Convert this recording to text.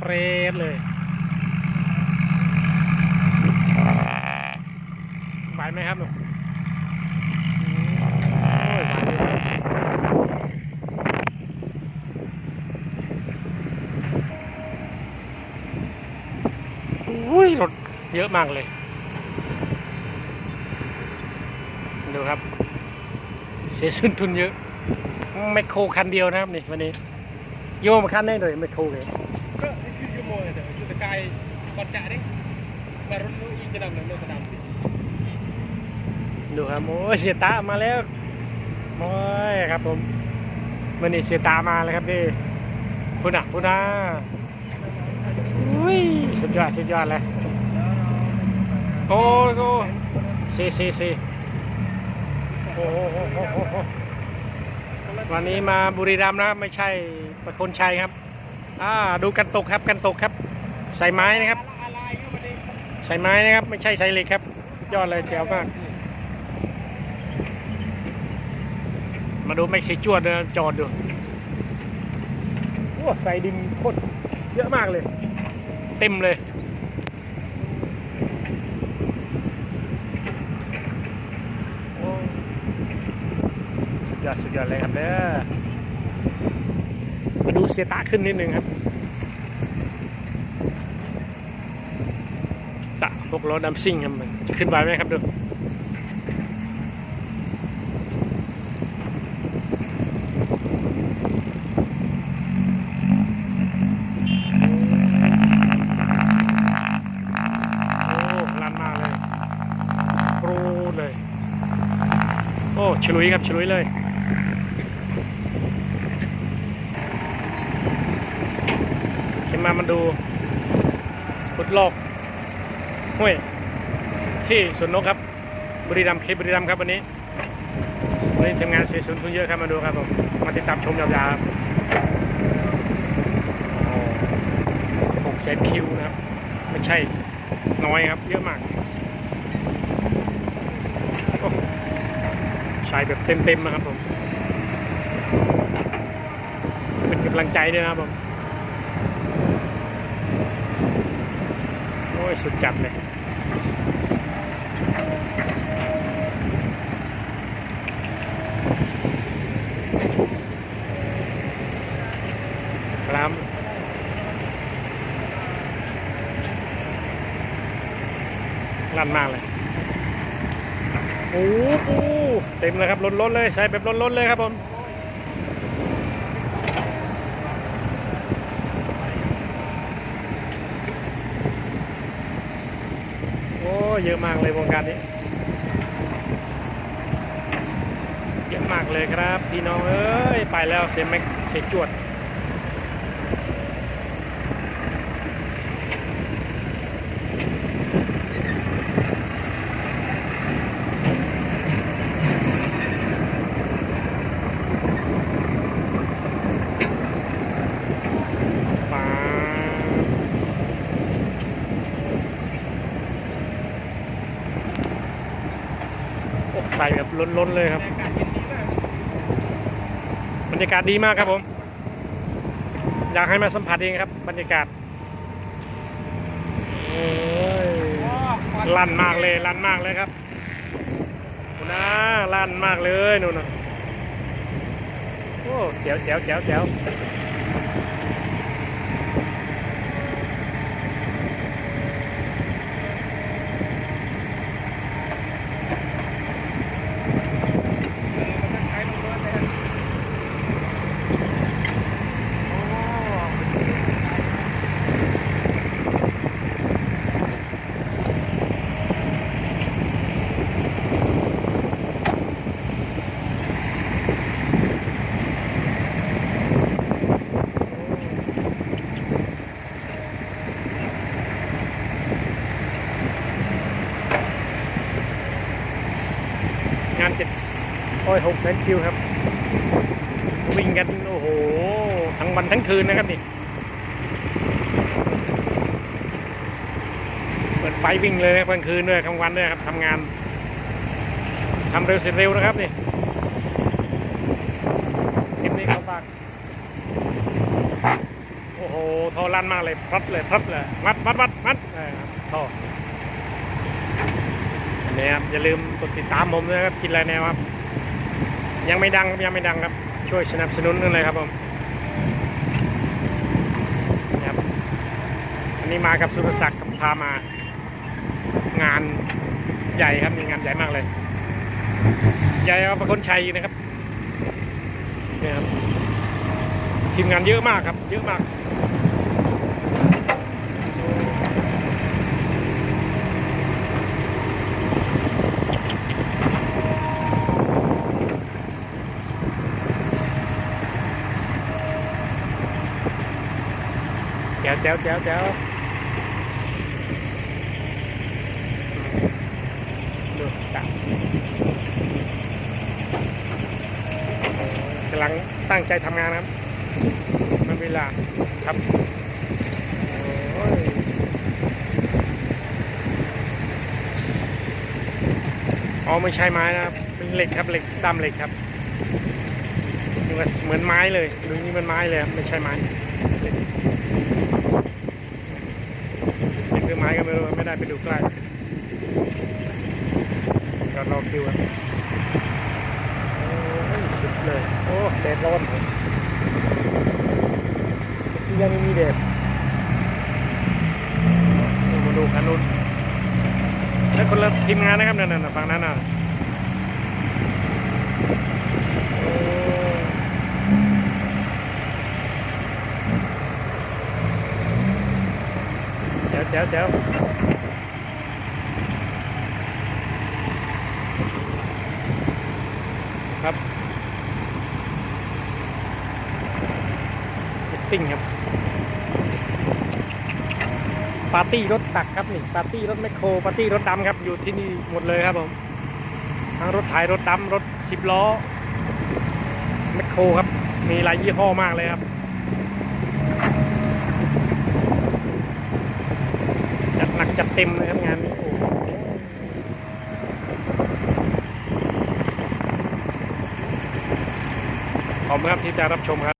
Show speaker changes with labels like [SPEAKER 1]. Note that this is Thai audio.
[SPEAKER 1] เปรตเลยไหวไหมครับหนุ่มอุ้ยรถเยอะมากเลย ดูครับ เสียสุนทุนเยอะแมคโครคันเดียวนะครับนี่วันนี้ โยมคันได้เลยแมคโครเลย
[SPEAKER 2] ก็คือยูโมยแต่ยูตะกายบอลจ่าเด้มารถนู้อีกจะนำหนึ่งโลกระดำ
[SPEAKER 1] ดูครับโอ้เสียตามาแล้วโอ้ยครับผมวันนี้เสียตามาแล้วครับนี่พุ่นอะพุ่นอะอุ้ยสุดยอดสุดยอดเลยโอ้โอ้ยซีซีซีโอ้โหวันนี้มาบุรีรัมย์นะไม่ใช่ประคนชัยครับ อ่าดูกันตกครับกันตกครับ ใส่ไม้นะครับ ใส่ไม้นะครับ ไม่ใช่ใส่เหล็กครับ ยอดเลยแจ๋วมาก มาดูแม็กซี่จวดจอดดูโอ้ใส่ดินโคตรเยอะมากเลย เต็มเลยสุดยอดสุดยอดเลยครับเด้อ มาดูเสียตาขึ้นนิดนึงครับ ตะพวกล้อดัมซิ่งครับมันจะขึ้นไปไหมครับดูโอ้ลันมาเลยปรดเลยโอ้ฉลุยครับฉลุยเลย ขึ้นมามาดูพุดลอกห้วยที่สวนนกครับ บุรีรัมย์เคบุรีรัมย์ครับวันนี้วันนี้ทีมงานเสียสนทุนเยอะครับมาดูครับผมมาติดตามชมยาวๆครับหกแสนคิวนะครับ ไม่ใช่น้อยครับ เยอะมากใช้แบบเต็มๆนะครับผม เป็นกำลังใจด้วยนะครับผมโอ้ยสุดจัดเลยครับลั่นมากเลยโอ้โหเต็มเลยครับล้นๆเลย ใช้แบบล้นๆเลยครับผม เยอะมากเลยวงการนี้ เยอะมากเลยครับ พี่น้องเอ้ย ไปแล้วเสียแม็กเสียจวด ใส่แบบล้นๆเลยครับ บรรยากาศดีมากครับผม อยากให้มาสัมผัสเองครับ บรรยากาศลั่นมากเลยลั่นมากเลยครับนู่นนะลั่นมากเลยนู่นนะโอ้แจ๋วแจ๋วแจ๋วแจ๋ว เจ็ดโอ้ยหกแสนคิวครับ วิ่งกันโอ้โห ทั้งวันทั้งคืนนะครับนี่ เปิดไฟวิ่งเลยนะกลางคืนด้วยกลางวันด้วยครับทำงานทำเร็วเสร็จเร็วนะครับนี่คลิปนี้เขาฝากโอ้โหท่อลั่นมากเลยพรับเลยพรับเลยมัดมัดมัดมัดเออท่อ นนี้ครับอย่าลืมกดติดตามผมด้วยนะครับกินอะไรแนวครับ ยังไม่ดังยังไม่ดังครับ ช่วยสนับสนุนกันเลยครับผมนี่ครับอันนี้มากับสุรศักดิ์กับพามางานใหญ่ครับมีงานใหญ่มากเลย ใหญ่กว่าประคนชัยนะครับนี่ครับทีมงานเยอะมากครับ เยอะมาก แจ๋วแจ๋วแจ๋วดูตักกำลังตั้งใจทำงานครับมันเวลาครับอ๋อไม่ใช่ไม้นะครับเป็นเหล็กครับเหล็กดำเหล็กครับดูว่าเหมือนไม้เลยดูนี่มันไม้เลยครับไม่ใช่ไม้เหล็ก นี่คือไม้ก็ไม่รู้ไม่ได้ไปดูใกล้ก็รอคิวอะโอ้ยสุดเลย โอ้แดดร้อนเลยยังไม่มีแดดมาดูคันนู้นแล้วคนละทีมงานนะครับนั่นน่ะฝั่งนั้นน่ะโอ้ เจ๋วเจ๋วครับตติ้งครับ ปาร์ตี้รถตักครับนี่ ปาร์ตี้รถแมคโคร ปาร์ตี้รถดำครับ อยู่ที่นี่หมดเลยครับผม ทั้งรถไถรถดำรถสิบล้อแมคโครครับ มีหลายยี่ห้อมากเลยครับ จัดเต็มเลยครับงานนี้โอ้โหขอบคุณครับที่จะรับชมครับ